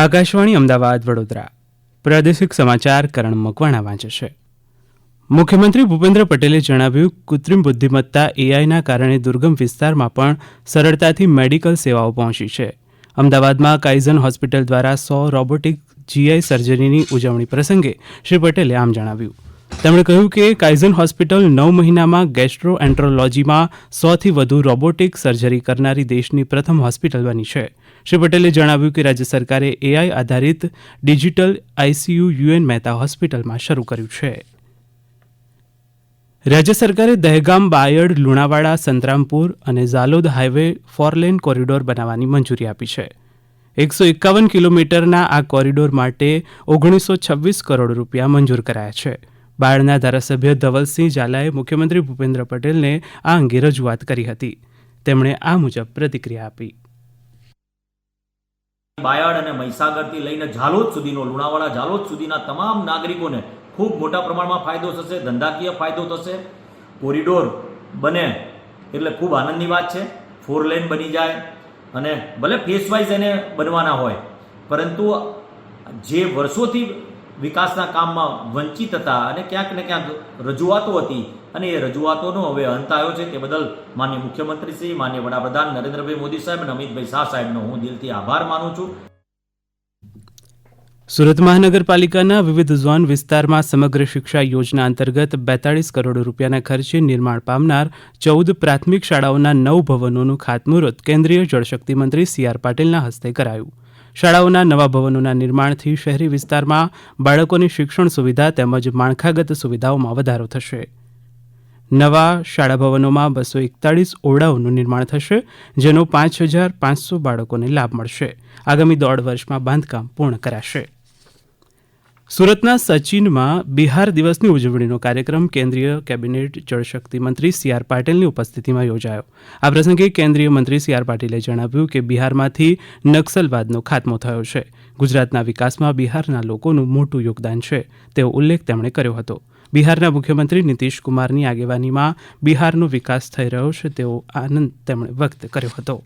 આકાશવાણી અમદાવાદ, વડોદરા. પ્રાદેશિક સમાચાર કરણ મકવાણા વાંચે છે. મુખ્યમંત્રી ભૂપેન્દ્ર પટેલે જણાવ્યું, કૃત્રિમ બુદ્ધિમત્તા એઆઈના કારણે દુર્ગમ વિસ્તારમાં પણ સરળતાથી મેડિકલ સેવાઓ પહોંચી છે. અમદાવાદમાં કાઇઝન હોસ્પિટલ દ્વારા સો રોબોટિક જીઆઈ સર્જરીની ઉજવણી પ્રસંગે શ્રી પટેલે આમ જણાવ્યું. તેમણે કહ્યું કે કાઇઝન હોસ્પિટલ નવ મહિનામાં ગેસ્ટ્રો એન્ટ્રોલોજીમાં સોથી વધુ રોબોટિક સર્જરી કરનારી દેશની પ્રથમ હોસ્પિટલ બની છે. શ્રી પટેલે જણાવ્યું કે રાજ્ય સરકારે એઆઈ આધારિત ડિજિટલ આઈસીયુ યુએન મહેતા હોસ્પિટલમાં શરૂ કર્યું છે. રાજ્ય સરકારે દહેગામ, બાયડ, લુણાવાડા, સંતરામપુર અને ઝાલોદ હાઈવે ફોરલેન કોરિડોર બનાવવાની મંજૂરી આપી છે. એકસો એકાવન કિલોમીટરના આ કોરિડોર માટે ઓગણીસો છવ્વીસ કરોડ રૂપિયા મંજૂર કરાયા છે. બાયડના ધારાસભ્ય ધવલસિંહ ઝાલાએ મુખ્યમંત્રી ભૂપેન્દ્ર પટેલને આ અંગે રજૂઆત કરી હતી. તેમણે આ મુજબ પ્રતિક્રિયા આપી. બાયડ અને મહીસાગરથી લઈને ઝાલોદ સુધીનો, લુણાવાડા, ઝાલોદ સુધીના તમામ નાગરિકોને ખૂબ મોટા પ્રમાણમાં ફાયદો થશે, ધંધાકીય ફાયદો થશે. કોરિડોર બને એટલે ખૂબ આનંદની વાત છે. ફોર લેન બની જાય અને ભલે ફેસ વાઇઝ એને બનવાના હોય, પરંતુ જે વર્ષોથી વિકાસના કામમાં વંચિત હતા અને ક્યાંક ને ક્યાંક રજૂઆતો હતી અને એ રજૂઆતોનો હવે અંત આવ્યો છે. તે બદલ માન્ય મુખ્યમંત્રી શ્રી, માન્ય વડાપ્રધાન નરેન્દ્રભાઈ મોદી સાહેબ અને અમિતભાઈ શાહ સાહેબનો હું દિલથી આભાર માનું છું. સુરત મહાનગરપાલિકાના વિવિધ ઝોન વિસ્તારમાં સમગ્ર શિક્ષા યોજના અંતર્ગત બેતાળીસ કરોડ રૂપિયાના ખર્ચે નિર્માણ પામનાર ચૌદ પ્રાથમિક શાળાઓના નવ ભવનોનું ખાતમુહૂર્ત કેન્દ્રીય જળશક્તિ મંત્રી સી આર પાટીલના હસ્તે કરાયું. શાળાઓના નવા ભવનોના નિર્માણથી શહેરી વિસ્તારમાં બાળકોની શિક્ષણ સુવિધા તેમજ માળખાગત સુવિધાઓમાં વધારો થશે. નવા શાળા ભવનોમાં બસો એકતાળીસ ઓરડાઓનું નિર્માણ થશે, જેનો પાંચ હજાર પાંચસો બાળકોને લાભ મળશે. આગામી દોઢ વર્ષમાં બાંધકામ પૂર્ણ કરાશે. સુરતના સચિનમાં બિહાર દિવસની ઉજવણીનો કાર્યક્રમ કેન્દ્રીય કેબિનેટ જળશક્તિ મંત્રી સી આર પાટીલની ઉપસ્થિતિમાં યોજાયો. આ પ્રસંગે કેન્દ્રીય મંત્રી સી આર પાટીલે જણાવ્યું કે બિહારમાંથી નક્સલવાદનો ખાત્મો થયો છે. ગુજરાતના વિકાસમાં બિહારના લોકોનું મોટું યોગદાન છે, તેવો ઉલ્લેખ તેમણે કર્યો હતો. બિહારના મુખ્યમંત્રી નીતિશ કુમારની આગેવાનીમાં બિહારનો વિકાસ થઈ રહ્યો છે, તેવો આનંદ તેમણે વ્યક્ત કર્યો હતો.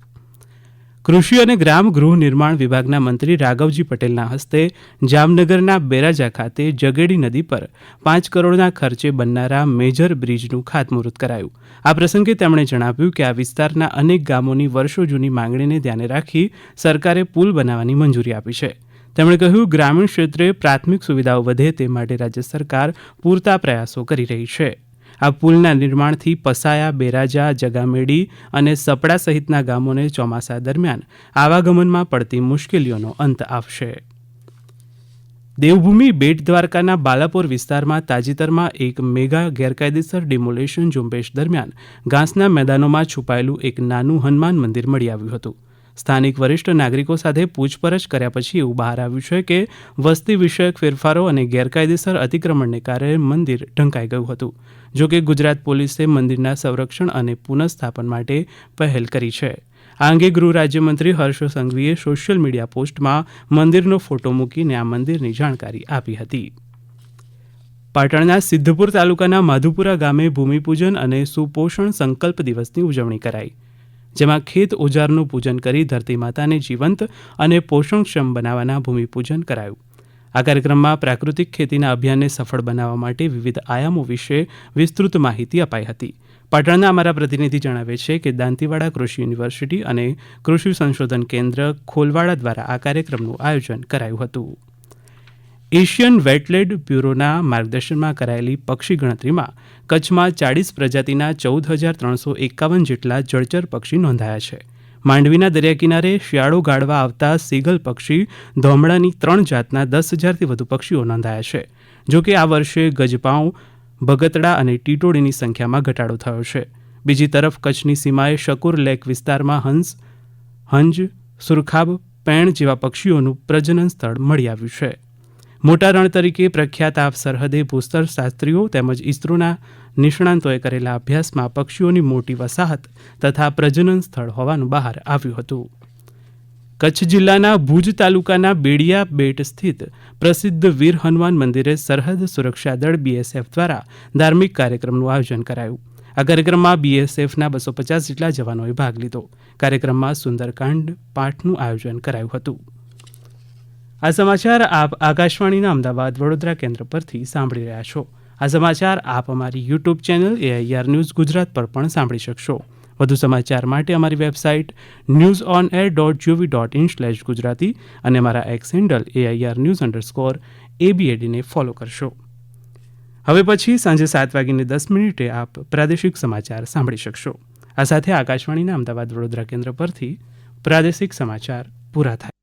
કૃષિ અને ગ્રામ ગૃહ નિર્માણ વિભાગના મંત્રી રાઘવજી પટેલના હસ્તે જામનગરના બેરાજા ખાતે જગેડી નદી પર પાંચ કરોડના ખર્ચે બનનારા મેજર બ્રિજનું ખાતમુહૂર્ત કરાયું. આ પ્રસંગે તેમણે જણાવ્યું કે આ વિસ્તારના અનેક ગામોની વર્ષો જૂની માંગણીને ધ્યાને રાખી સરકારે પુલ બનાવવાની મંજૂરી આપી છે. તેમણે કહ્યું, ગ્રામીણ ક્ષેત્રે પ્રાથમિક સુવિધાઓ વધે તે માટે રાજ્ય સરકાર પૂરતા પ્રયાસો કરી રહી છે. આ પુલના નિર્માણથી પસાયા, બેરાજા, જગામેડી અને સપડા સહિતના ગામોને ચોમાસા દરમિયાન આવાગમનમાં પડતી મુશ્કેલીઓનો અંત આવશે દેવભૂમિ બેટ દ્વારકાના બાલાપોર વિસ્તારમાં તાજેતરમાં એક મેગા ગેરકાયદેસર ડિમોલેશન ઝુંબેશ દરમિયાન ઘાસના મેદાનોમાં છુપાયેલું એક નાનું હનુમાન મંદિર મળી આવ્યું હતું. સ્થાનિક વરિષ્ઠ નાગરિકો સાથે પૂછપરછ કર્યા પછી એવું બહાર આવ્યું છે કે વસ્તી વિષયક ફેરફારો અને ગેરકાયદેસર અતિક્રમણને કારણે મંદિર ઢંકાઈ ગયું હતું જોકે ગુજરાત પોલીસે મંદિરના સંરક્ષણ અને પુનઃસ્થાપન માટે પહેલ કરી છે. આ અંગે ગૃહ રાજ્યમંત્રી હર્ષ સંઘવીએ સોશિયલ મીડિયા પોસ્ટમાં મંદિરનો ફોટો મૂકીને આ મંદિરની જાણકારી આપી હતી. પાટણના સિદ્ધપુર તાલુકાના માધુપુરા ગામે ભૂમિપૂજન અને સુપોષણ સંકલ્પ દિવસની ઉજવણી કરાઈ. જેમાં ખેત ઓજારનું પૂજન કરી ધરતી માતાને જીવંત અને પોષણક્ષમ બનાવવાના ભૂમિપૂજન કરાયું. આ કાર્યક્રમમાં પ્રાકૃતિક ખેતીના અભિયાનને સફળ બનાવવા માટે વિવિધ આયામો વિશે વિસ્તૃત માહિતી અપાઈ હતી. પાટણના અમારા પ્રતિનિધિ જણાવે છે કે દાંતીવાડા કૃષિ યુનિવર્સિટી અને કૃષિ સંશોધન કેન્દ્ર ખોલવાડા દ્વારા આ કાર્યક્રમનું આયોજન કરાયું હતું. એશિયન વેટલેન્ડ બ્યુરોના માર્ગદર્શનમાં કરાયેલી પક્ષી ગણતરીમાં કચ્છમાં ચાળીસ પ્રજાતિના ચૌદ હજાર ત્રણસો એકાવન જેટલા જળચર પક્ષી નોંધાયા છે. માંડવીના દરિયા કિનારે શિયાળો ગાળવા આવતા સીગલ પક્ષી ધોમડાની ત્રણ જાતના દસ હજારથી વધુ પક્ષીઓ નોંધાયા છે જોકે આ વર્ષે ગજપાઉં, ભગતડા અને ટીટોડીની સંખ્યામાં ઘટાડો થયો છે. બીજી તરફ કચ્છની સીમાએ શકુર લેક વિસ્તારમાં હંસ, હંજ, સુરખાબ, પેણ જેવા પક્ષીઓનું પ્રજનન સ્થળ મળી આવ્યું છે. મોટા રણ તરીકે પ્રખ્યાત આ સરહદે ભૂસ્તર શાસ્ત્રીઓ તેમજ ઇસરોના નિષ્ણાંતોએ કરેલા અભ્યાસમાં પક્ષીઓની મોટી વસાહત તથા પ્રજનન સ્થળ હોવાનું બહાર આવ્યું હતું. કચ્છ જિલ્લાના ભુજ તાલુકાના બેડિયા બેટ સ્થિત પ્રસિદ્ધ વીર હનુમાન મંદિરે સરહદ સુરક્ષા દળ બીએસએફ દ્વારા ધાર્મિક કાર્યક્રમનું આયોજન કરાયું. આ કાર્યક્રમમાં બીએસએફના બસો પચાસ જેટલા જવાનોએ ભાગ લીધો. કાર્યક્રમમાં સુંદરકાંડ પાઠનું આયોજન કરાયું હતું. આ સમાચાર આપ આકાશવાણીના અમદાવાદ વડોદરા કેન્દ્ર પરથી સાંભળી રહ્યા છો. આ સમાચાર આપ અમારી YouTube channel AIR news Gujarat પર પણ સાંભળી શકશો. વધુ સમાચાર માટે અમારી website news on air dot G O V dot in slash Gujarati અને અમારા X handle AIR news underscore એબીએડીને follow કરશો. હવે પછી સાંજે સાત વાગીને દસ મિનિટે આપ પ્રાદેશિક સમાચાર સાંભળી શકશો. આ સાથે આકાશવાણીના અમદાવાદ વડોદરા કેન્દ્ર પરથી પ્રાદેશિક સમાચાર પૂરા થાય.